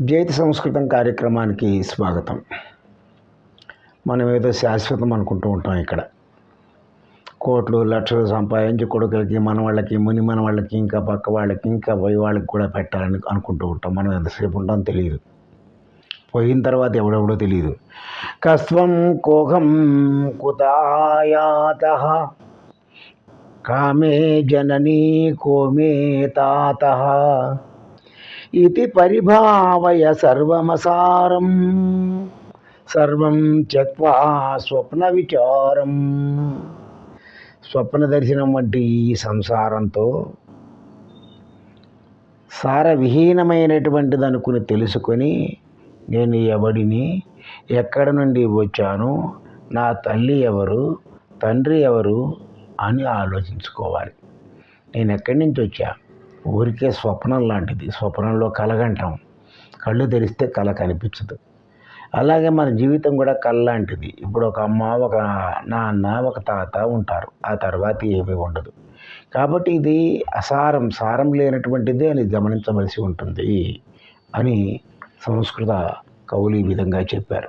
జైత సంస్కృతం కార్యక్రమానికి స్వాగతం. మనం ఏదో శాశ్వతం అనుకుంటూ ఉంటాం ఇక్కడ. కోట్లు లక్షలు సంపాదించి కొడుకులకి మన వాళ్ళకి ముని మనవాళ్ళకి ఇంకా పక్క వాళ్ళకి ఇంకా పోయి వాళ్ళకి కూడా పెట్టాలని అనుకుంటూ ఉంటాం. మనం ఎంతసేపు ఉంటాం తెలియదు. పోయిన తర్వాత ఎవడెవడో తెలియదు. కస్వం కోహం కుతాయాత. కామే జననీ కోమే తాత. ఇది పరిభావయ సర్వమసారం సర్వం త్యక్వా స్వప్న విచారం స్వప్న దర్శనం వంటి ఈ సంసారంతో సారవిహీనమైనటువంటిది అనుకుని తెలుసుకొని నేను ఎవడిని ఎక్కడ నుండి వచ్చాను నా తల్లి ఎవరు తండ్రి ఎవరు అని ఆలోచించుకోవాలి. నేను ఎక్కడి నుంచి వచ్చాను ఊరికే స్వప్నం లాంటిది. స్వప్నంలో కలగంటాం. కళ్ళు తెరిస్తే కళ కనిపించదు. అలాగే మన జీవితం కూడా కళ లాంటిది. ఇప్పుడు ఒక అమ్మ ఒక నాన్న ఒక తాత ఉంటారు. ఆ తర్వాత ఏమీ ఉండదు. కాబట్టి ఇది అసారం సారం లేనటువంటిది అని గమనించవలసి ఉంటుంది అని సంస్కృత కవులు ఈ విధంగా చెప్పారు.